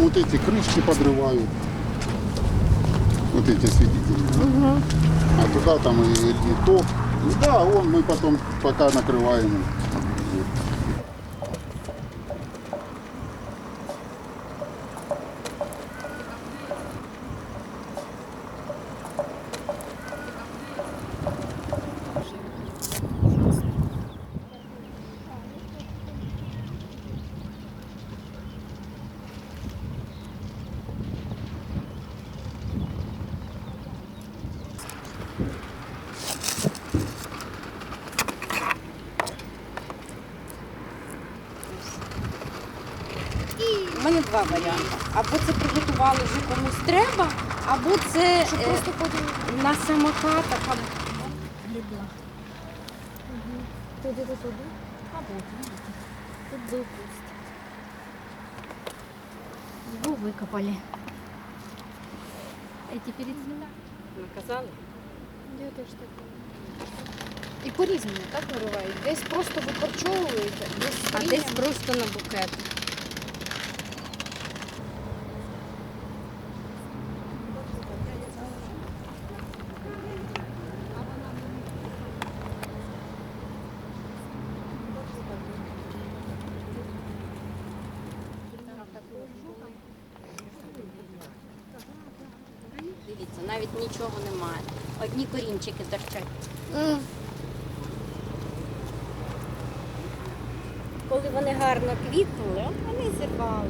потом вот эти крышки подрывают. Вот эти осветительные. А туда там и, и то. Ну да, он мы потом пока накрываем. два варіанти. Або це приготували вже комусь треба, або це Щоб е, просто потім на самокатах. або- грибла. Туди до туди. Або тут. Тут был куст. Его выкопали. Эти перед Наказали? Я теж так І по-різному так виривають. Десь просто викорчовують, десь А корінням. десь просто на букет. Навіть нічого немає. Одні корінчики торчать. Коли вони гарно квітнули, вони зірвали.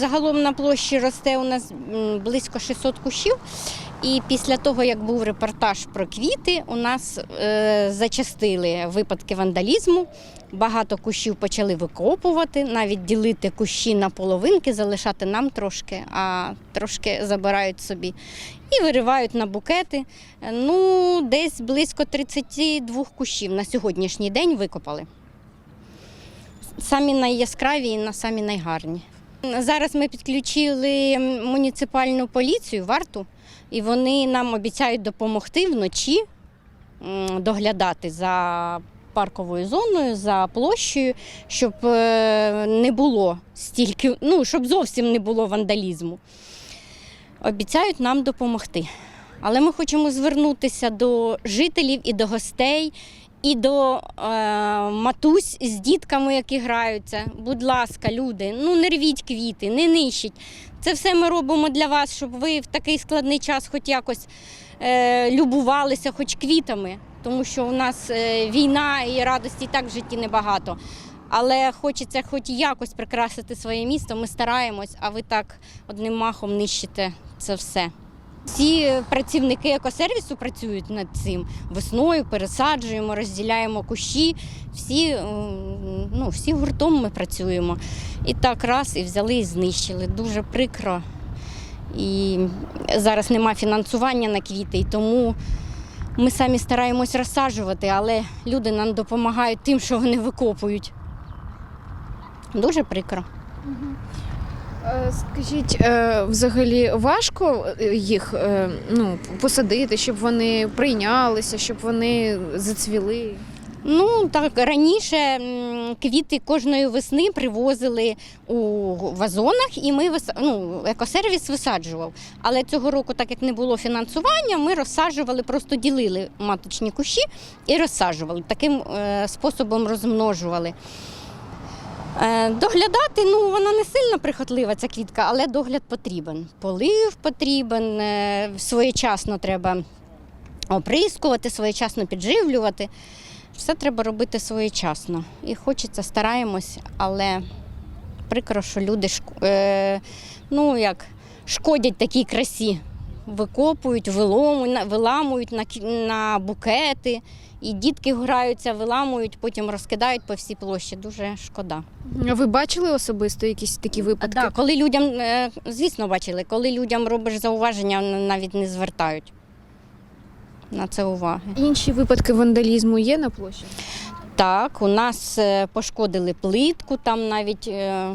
Загалом на площі росте у нас близько 600 кущів. І після того, як був репортаж про квіти, у нас е, зачастили випадки вандалізму. Багато кущів почали викопувати, навіть ділити кущі на половинки, залишати нам трошки, а трошки забирають собі. І виривають на букети. Ну, десь близько 32 кущів на сьогоднішній день викопали. Самі найяскраві і на самі найгарні. Зараз ми підключили муніципальну поліцію, варту, і вони нам обіцяють допомогти вночі доглядати за парковою зоною, за площею, щоб е, не було стільки, ну, щоб зовсім не було вандалізму. Обіцяють нам допомогти. Але ми хочемо звернутися до жителів і до гостей, і до е, матусь з дітками, які граються. Будь ласка, люди, ну не рвіть квіти, не нищіть. Це все ми робимо для вас, щоб ви в такий складний час хоч якось е, любувалися, хоч квітами, тому що у нас е, війна і радості так в житті небагато. Але хочеться хоч якось прикрасити своє місто. Ми стараємось, а ви так одним махом нищите це все. Всі працівники екосервісу працюють над цим. Весною пересаджуємо, розділяємо кущі. Всі, ну, всі гуртом ми працюємо. І так раз і взяли і знищили. Дуже прикро. І зараз нема фінансування на квіти, і тому ми самі стараємось розсаджувати, але люди нам допомагають тим, що вони викопують. Дуже прикро. Е, Скажіть, е, взагалі важко їх е, ну, посадити, щоб вони прийнялися, щоб вони зацвіли? Ну так раніше квіти кожної весни привозили у вазонах, і ми ну, екосервіс висаджував. Але цього року, так як не було фінансування, ми розсаджували, просто ділили маточні кущі і розсаджували. Таким способом розмножували. Е, Доглядати, ну вона не сильно прихотлива, ця квітка, але догляд потрібен. Полив потрібен, е, своєчасно треба оприскувати, своєчасно підживлювати. Все треба робити своєчасно. І хочеться, стараємось, але прикро, що люди е, ну, як, шкодять такій красі. Викопують, виламують на, букети. І дітки граються, виламують, потім розкидають по всій площі. Дуже шкода. А ви бачили особисто якісь такі випадки? Да, коли людям, е, звісно, бачили, коли людям робиш зауваження, навіть не звертають на це уваги. Інші випадки вандалізму є на площі? Так, у нас е, пошкодили плитку, там навіть, е,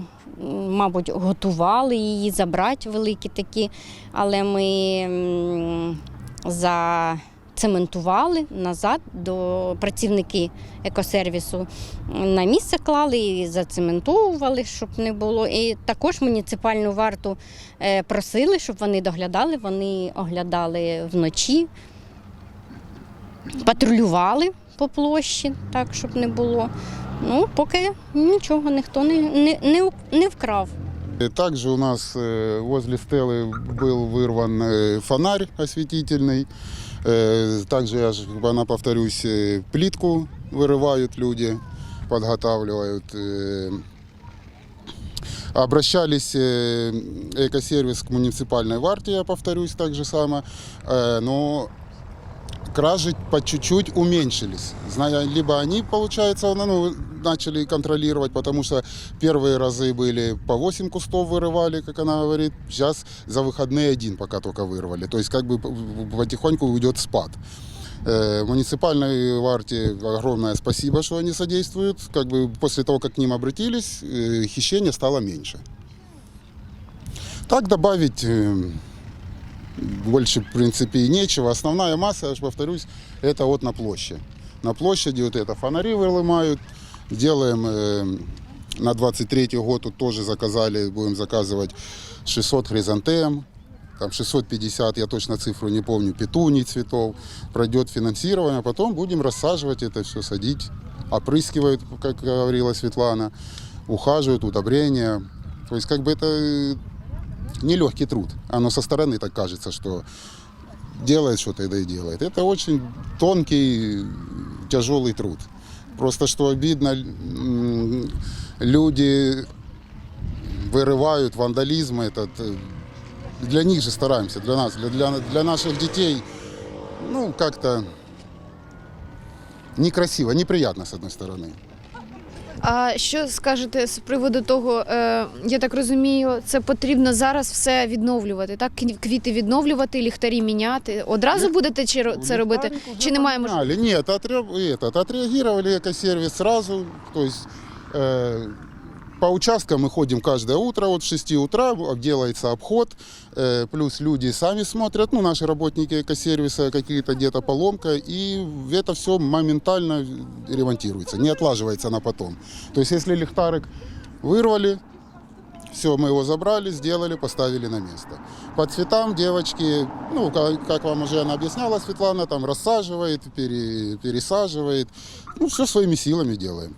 мабуть, готували її забрати великі такі, але ми зацементували назад до працівники екосервісу на місце клали і зацементовували, щоб не було. І також муніципальну варту е, просили, щоб вони доглядали. Вони оглядали вночі, патрулювали по площі, так, щоб не було. Ну, поки нічого ніхто не, не, не, у- не вкрав. И Также у нас э, возле стелы был вырван э, фонарь осветительный. Э, Также, я же, она повторюсь, э, плитку вырывают люди, подготавливают. Э, Обращались э, экосервис к муниципальной варте, я повторюсь, так же самое. Э, Но кражи по чуть-чуть уменьшились. Либо они, получается, ну, начали контролировать, потому что первые разы были по 8 кустов вырывали, как она говорит, сейчас за выходные один пока только вырвали. То есть как бы потихоньку уйдет спад. Э, Муниципальной варте огромное спасибо, что они содействуют. Как бы после того, как к ним обратились, э, хищение стало меньше. Так добавить э, больше, в принципе, и нечего. Основная масса, я же повторюсь, это вот на площади. На площади вот это фонари выломают. Делаем э, на 23 год тут тоже заказали, будем заказывать 600 хризантем, там 650, я точно цифру не помню, петуний цветов. Пройдет финансирование, а потом будем рассаживать это все, садить. Опрыскивают, как говорила Светлана, ухаживают, удобрения. То есть как бы это э, нелегкий труд. Оно со стороны так кажется, что делает что-то да и делает. Это очень тонкий, тяжелый труд. Просто что обидно, м, люди вырывают вандализм этот. э, Для них же стараемся, для нас, для, для, для наших детей. Ну, как-то некрасиво, неприятно, с одной стороны. А що скажете з приводу того, е, я так розумію, це потрібно зараз все відновлювати, так? Квіти відновлювати, ліхтарі міняти. Одразу будете чи це робити? Чи немає можливості? поменяли. Нет, отре- этот, по участкам мы ходим каждое утро, вот в 6 утра делается обход, э, плюс люди сами смотрят, ну, наши работники экосервиса, какие-то где-то поломка, и это все моментально ремонтируется, не отлаживается на потом. То есть если лихтарик вырвали, все, мы его забрали, сделали, поставили на место. По цветам девочки, ну, как, вам уже она объясняла, Светлана, там рассаживает, пере- пересаживает. Ну, все своими силами делаем.